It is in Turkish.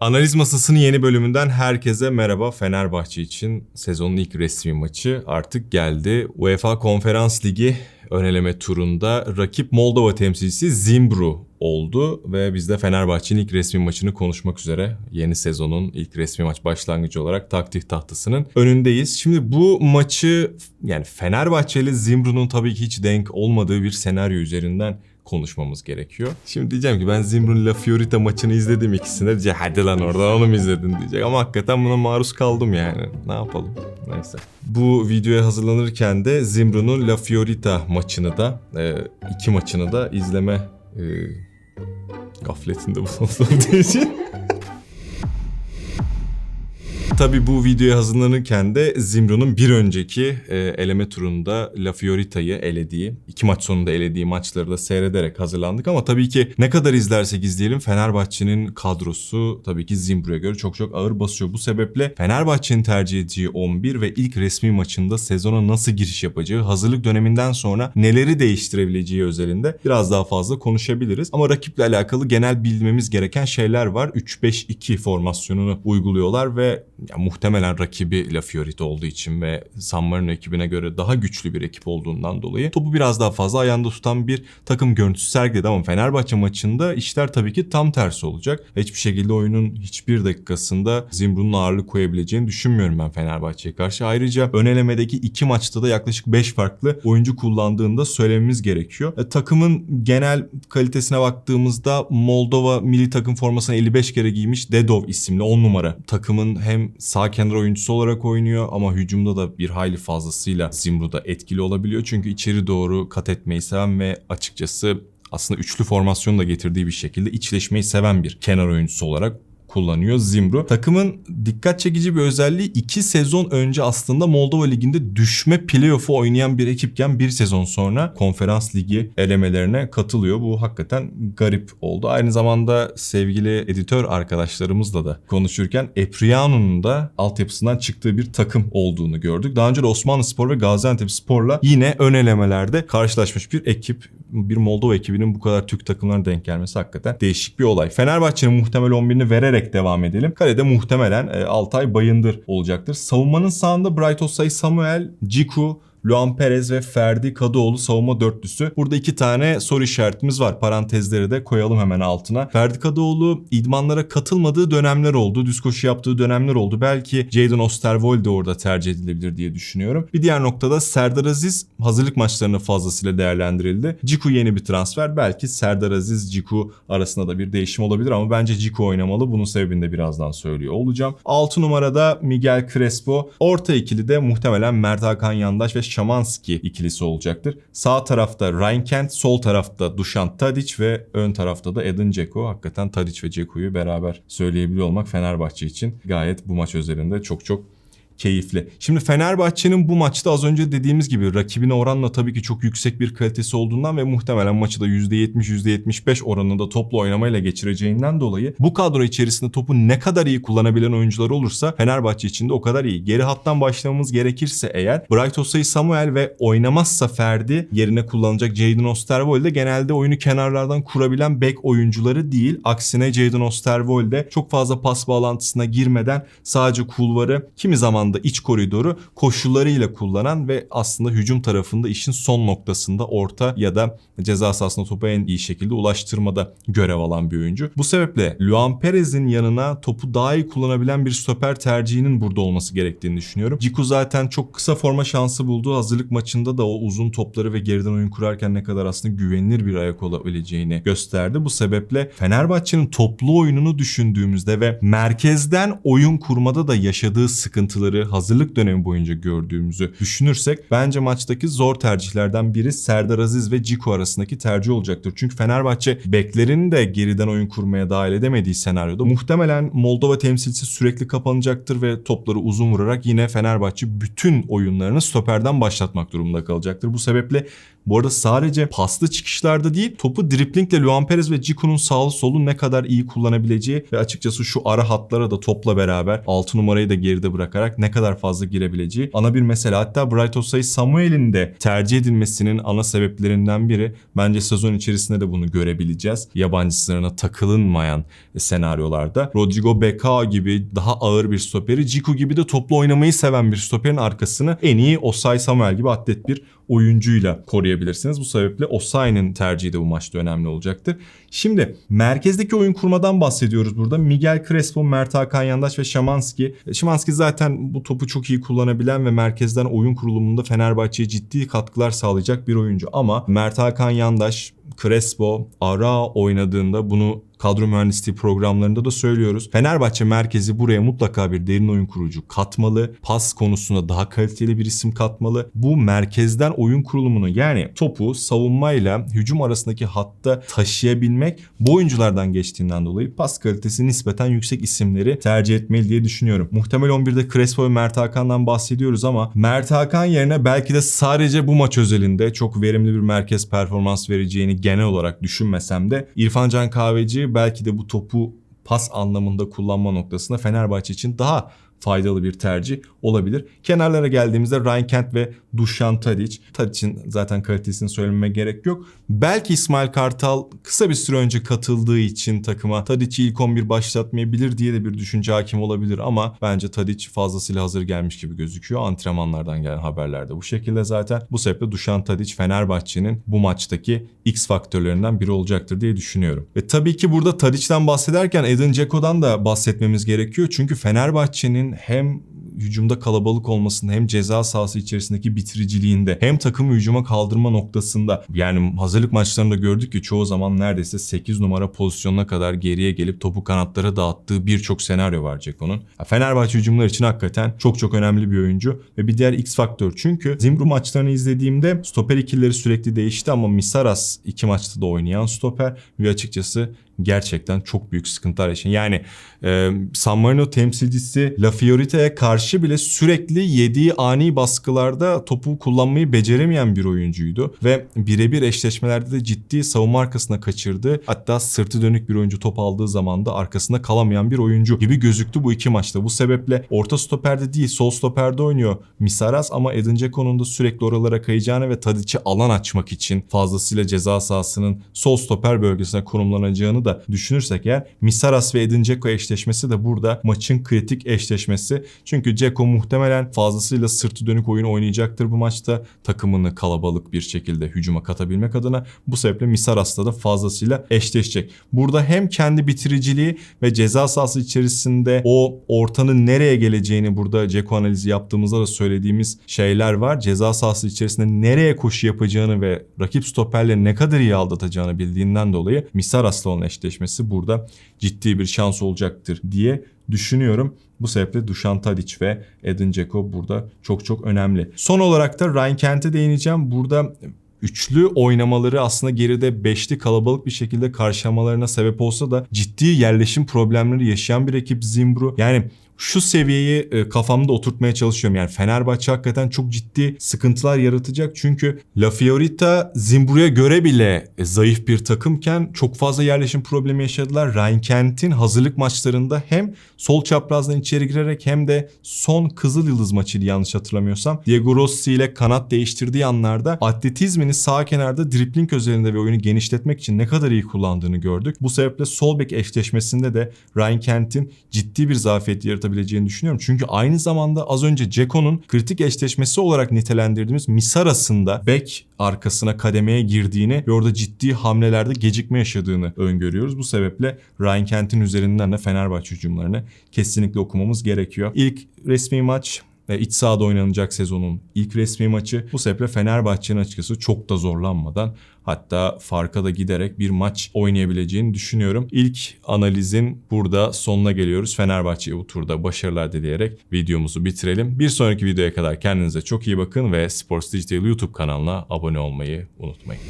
Analiz Masası'nın yeni bölümünden herkese merhaba. Fenerbahçe için sezonun ilk resmi maçı artık geldi. UEFA Konferans Ligi ön eleme turunda rakip Moldova temsilcisi Zimbru oldu ve biz de Fenerbahçe'nin ilk resmi maçını konuşmak üzere yeni sezonun ilk resmi maç başlangıcı olarak taktik tahtasının önündeyiz. Şimdi bu maçı yani Fenerbahçe ile Zimbru'nun tabii ki hiç denk olmadığı bir senaryo üzerinden konuşmamız gerekiyor. Şimdi diyeceğim ki ben Zimbrun La Fiorita maçını izledim ikisinde. Diyecek hadi lan oradan onu mu izledin diyecek. Ama hakikaten buna maruz kaldım yani. Ne yapalım? Neyse. Bu videoya hazırlanırken de Zimbrun'un La Fiorita maçını da e, iki maçını da izleme e, gafletinde bulunduğum için. Tabii bu videoya hazırlanırken de Zimro'nun bir önceki e, eleme turunda La Fiorita'yı elediği, iki maç sonunda elediği maçları da seyrederek hazırlandık ama tabii ki ne kadar izlersek izleyelim Fenerbahçe'nin kadrosu tabii ki Zimbro'ya göre çok çok ağır basıyor. Bu sebeple Fenerbahçe'nin tercih edeceği 11 ve ilk resmi maçında sezona nasıl giriş yapacağı, hazırlık döneminden sonra neleri değiştirebileceği özelinde biraz daha fazla konuşabiliriz. Ama rakiple alakalı genel bilmemiz gereken şeyler var. 3-5-2 formasyonunu uyguluyorlar ve ya muhtemelen rakibi La Fiorita olduğu için ve San Marino ekibine göre daha güçlü bir ekip olduğundan dolayı topu biraz daha fazla ayağında tutan bir takım görüntüsü sergiledi ama Fenerbahçe maçında işler tabii ki tam tersi olacak. Hiçbir şekilde oyunun hiçbir dakikasında Zimbru'nun ağırlık koyabileceğini düşünmüyorum ben Fenerbahçe'ye karşı. Ayrıca ön elemedeki iki maçta da yaklaşık 5 farklı oyuncu kullandığında söylememiz gerekiyor. E, takımın genel kalitesine baktığımızda Moldova milli takım formasını 55 kere giymiş Dedov isimli 10 numara. Takımın hem sağ kenar oyuncusu olarak oynuyor ama hücumda da bir hayli fazlasıyla Zimbru'da etkili olabiliyor. Çünkü içeri doğru kat etmeyi seven ve açıkçası aslında üçlü formasyonu da getirdiği bir şekilde içleşmeyi seven bir kenar oyuncusu olarak kullanıyor Zimbru. Takımın dikkat çekici bir özelliği iki sezon önce aslında Moldova Ligi'nde düşme playoff'u oynayan bir ekipken bir sezon sonra konferans ligi elemelerine katılıyor. Bu hakikaten garip oldu. Aynı zamanda sevgili editör arkadaşlarımızla da konuşurken Epriano'nun da altyapısından çıktığı bir takım olduğunu gördük. Daha önce de Osmanlı Spor ve Gaziantep Spor'la yine ön elemelerde karşılaşmış bir ekip. Bir Moldova ekibinin bu kadar Türk takımlarına denk gelmesi hakikaten değişik bir olay. Fenerbahçe'nin muhtemel 11'ini vererek devam edelim. Kalede muhtemelen e, Altay Bayındır olacaktır. Savunmanın sağında Bright Osay, Samuel, Ciku, Luan Perez ve Ferdi Kadıoğlu savunma dörtlüsü. Burada iki tane soru işaretimiz var. Parantezleri de koyalım hemen altına. Ferdi Kadıoğlu idmanlara katılmadığı dönemler oldu. Düz koşu yaptığı dönemler oldu. Belki Jadon Osterwold de orada tercih edilebilir diye düşünüyorum. Bir diğer noktada Serdar Aziz hazırlık maçlarını fazlasıyla değerlendirildi. Ciku yeni bir transfer. Belki Serdar Aziz Ciku arasında da bir değişim olabilir ama bence Ciku oynamalı. Bunun sebebini de birazdan söylüyor olacağım. 6 numarada Miguel Crespo. Orta ikili de muhtemelen Mert Hakan Yandaş ve Şamanski ikilisi olacaktır. Sağ tarafta Ryan Kent, sol tarafta Dušan Tadic ve ön tarafta da Edin Dzeko. Hakikaten Tadic ve Dzeko'yu beraber söyleyebiliyor olmak Fenerbahçe için gayet bu maç özelinde çok çok keyifli. Şimdi Fenerbahçe'nin bu maçta az önce dediğimiz gibi rakibine oranla tabii ki çok yüksek bir kalitesi olduğundan ve muhtemelen maçı da %70 %75 oranında toplu oynamayla geçireceğinden dolayı bu kadro içerisinde topu ne kadar iyi kullanabilen oyuncular olursa Fenerbahçe için de o kadar iyi. Geri hattan başlamamız gerekirse eğer Bright Osay Samuel ve oynamazsa Ferdi yerine kullanacak Jadon Osterwold de genelde oyunu kenarlardan kurabilen bek oyuncuları değil. Aksine Jadon Osterwold çok fazla pas bağlantısına girmeden sadece kulvarı kimi zaman da iç koridoru koşullarıyla kullanan ve aslında hücum tarafında işin son noktasında orta ya da ceza sahasına topu en iyi şekilde ulaştırmada görev alan bir oyuncu. Bu sebeple Luan Perez'in yanına topu daha iyi kullanabilen bir stoper tercihinin burada olması gerektiğini düşünüyorum. Ciku zaten çok kısa forma şansı buldu. Hazırlık maçında da o uzun topları ve geriden oyun kurarken ne kadar aslında güvenilir bir ayak olabileceğini gösterdi. Bu sebeple Fenerbahçe'nin toplu oyununu düşündüğümüzde ve merkezden oyun kurmada da yaşadığı sıkıntıları hazırlık dönemi boyunca gördüğümüzü düşünürsek bence maçtaki zor tercihlerden biri Serdar Aziz ve Ciku arasındaki tercih olacaktır. Çünkü Fenerbahçe beklerini de geriden oyun kurmaya dahil edemediği senaryoda muhtemelen Moldova temsilcisi sürekli kapanacaktır ve topları uzun vurarak yine Fenerbahçe bütün oyunlarını stoperden başlatmak durumunda kalacaktır. Bu sebeple Bu arada sadece paslı çıkışlarda değil topu driplingle Luan Perez ve Cicu'nun sağlı solu ne kadar iyi kullanabileceği ve açıkçası şu ara hatlara da topla beraber 6 numarayı da geride bırakarak ne kadar fazla girebileceği ana bir mesele. Hatta Bright Osay Samuel'in de tercih edilmesinin ana sebeplerinden biri bence sezon içerisinde de bunu görebileceğiz. Yabancı sınırına takılınmayan senaryolarda. Rodrigo Becao gibi daha ağır bir stoperi, Cicu gibi de toplu oynamayı seven bir stoperin arkasını en iyi Osay Samuel gibi atlet bir oyuncuyla koruyabilirsiniz. Bu sebeple Osayi'nin tercihi de bu maçta önemli olacaktır. Şimdi merkezdeki oyun kurmadan bahsediyoruz burada. Miguel Crespo, Mert Hakan Yandaş ve Şamanski. Şamanski zaten bu topu çok iyi kullanabilen ve merkezden oyun kurulumunda Fenerbahçe'ye ciddi katkılar sağlayacak bir oyuncu. Ama Mert Hakan Yandaş, Crespo, Ara oynadığında bunu kadro mühendisliği programlarında da söylüyoruz. Fenerbahçe merkezi buraya mutlaka bir derin oyun kurucu katmalı. Pas konusunda daha kaliteli bir isim katmalı. Bu merkezden oyun kurulumunu yani topu savunmayla hücum arasındaki hatta taşıyabilmek bu oyunculardan geçtiğinden dolayı pas kalitesi nispeten yüksek isimleri tercih etmeli diye düşünüyorum. Muhtemel 11'de Crespo ve Mert Hakan'dan bahsediyoruz ama Mert Hakan yerine belki de sadece bu maç özelinde çok verimli bir merkez performans vereceğini genel olarak düşünmesem de İrfan Can Kahveci belki de bu topu pas anlamında kullanma noktasında Fenerbahçe için daha faydalı bir tercih olabilir. Kenarlara geldiğimizde Ryan Kent ve Dušan Tadic. Tadic'in zaten kalitesini söylememe gerek yok. Belki İsmail Kartal kısa bir süre önce katıldığı için takıma Tadic'i ilk 11 başlatmayabilir diye de bir düşünce hakim olabilir ama bence Tadic fazlasıyla hazır gelmiş gibi gözüküyor. Antrenmanlardan gelen haberlerde bu şekilde zaten. Bu sebeple Dušan Tadic Fenerbahçe'nin bu maçtaki X faktörlerinden biri olacaktır diye düşünüyorum. Ve tabii ki burada Tadic'ten bahsederken Edin Dzeko'dan da bahsetmemiz gerekiyor. Çünkü Fenerbahçe'nin hem hücumda kalabalık olmasında hem ceza sahası içerisindeki bitiriciliğinde hem takımı hücuma kaldırma noktasında yani hazırlık maçlarında gördük ki çoğu zaman neredeyse 8 numara pozisyonuna kadar geriye gelip topu kanatlara dağıttığı birçok senaryo var Ceko'nun. Fenerbahçe hücumlar için hakikaten çok çok önemli bir oyuncu ve bir diğer X faktör. Çünkü Zimbru maçlarını izlediğimde stoper ikilileri sürekli değişti ama Misaras iki maçta da oynayan stoper ve açıkçası gerçekten çok büyük sıkıntılar yaşayan. Yani e, San Marino temsilcisi La Fiorita'ya karşı bile sürekli yediği ani baskılarda topu kullanmayı beceremeyen bir oyuncuydu. Ve birebir eşleşmelerde de ciddi savunma arkasına kaçırdı. Hatta sırtı dönük bir oyuncu top aldığı zaman da arkasında kalamayan bir oyuncu gibi gözüktü bu iki maçta. Bu sebeple orta stoperde değil sol stoperde oynuyor Misaras ama Edin Dzeko'nun da sürekli oralara kayacağını ve Tadic'e alan açmak için fazlasıyla ceza sahasının sol stoper bölgesine konumlanacağını da düşünürsek eğer Misaras ve Edin Dzeko eşleşmesi de burada maçın kritik eşleşmesi. Çünkü Dzeko muhtemelen fazlasıyla sırtı dönük oyun oynayacaktır bu maçta. Takımını kalabalık bir şekilde hücuma katabilmek adına. Bu sebeple Misaras'la da fazlasıyla eşleşecek. Burada hem kendi bitiriciliği ve ceza sahası içerisinde o ortanın nereye geleceğini burada Dzeko analizi yaptığımızda da söylediğimiz şeyler var. Ceza sahası içerisinde nereye koşu yapacağını ve rakip stoperle ne kadar iyi aldatacağını bildiğinden dolayı Misaras'la olan eşleşmesi burada ciddi bir şans olacaktır diye düşünüyorum. Bu sebeple Dušan Tadic ve Edin Dzeko burada çok çok önemli. Son olarak da Ryan Kent'e değineceğim. Burada üçlü oynamaları aslında geride beşli kalabalık bir şekilde karşılamalarına sebep olsa da ciddi yerleşim problemleri yaşayan bir ekip Zimbru. Yani şu seviyeyi e, kafamda oturtmaya çalışıyorum. Yani Fenerbahçe hakikaten çok ciddi sıkıntılar yaratacak. Çünkü La Fiorita Zimbru'ya göre bile e, zayıf bir takımken çok fazla yerleşim problemi yaşadılar. Ryan Kent'in hazırlık maçlarında hem sol çaprazdan içeri girerek hem de son Kızıl Yıldız maçıydı yanlış hatırlamıyorsam. Diego Rossi ile kanat değiştirdiği anlarda atletizmini sağ kenarda dripling özelinde ve oyunu genişletmek için ne kadar iyi kullandığını gördük. Bu sebeple sol bek eşleşmesinde de Ryan Kent'in ciddi bir zafiyet yaratabilir yaratabileceğini düşünüyorum. Çünkü aynı zamanda az önce Ceko'nun kritik eşleşmesi olarak nitelendirdiğimiz Misaras'ın da bek arkasına kademeye girdiğini ve orada ciddi hamlelerde gecikme yaşadığını öngörüyoruz. Bu sebeple Ryan Kent'in üzerinden de Fenerbahçe hücumlarını kesinlikle okumamız gerekiyor. İlk resmi maç ve iç sahada oynanacak sezonun ilk resmi maçı. Bu sebeple Fenerbahçe'nin açıkçası çok da zorlanmadan hatta farka da giderek bir maç oynayabileceğini düşünüyorum. İlk analizin burada sonuna geliyoruz. Fenerbahçe'ye bu turda başarılar dileyerek videomuzu bitirelim. Bir sonraki videoya kadar kendinize çok iyi bakın ve Sports Digital YouTube kanalına abone olmayı unutmayın.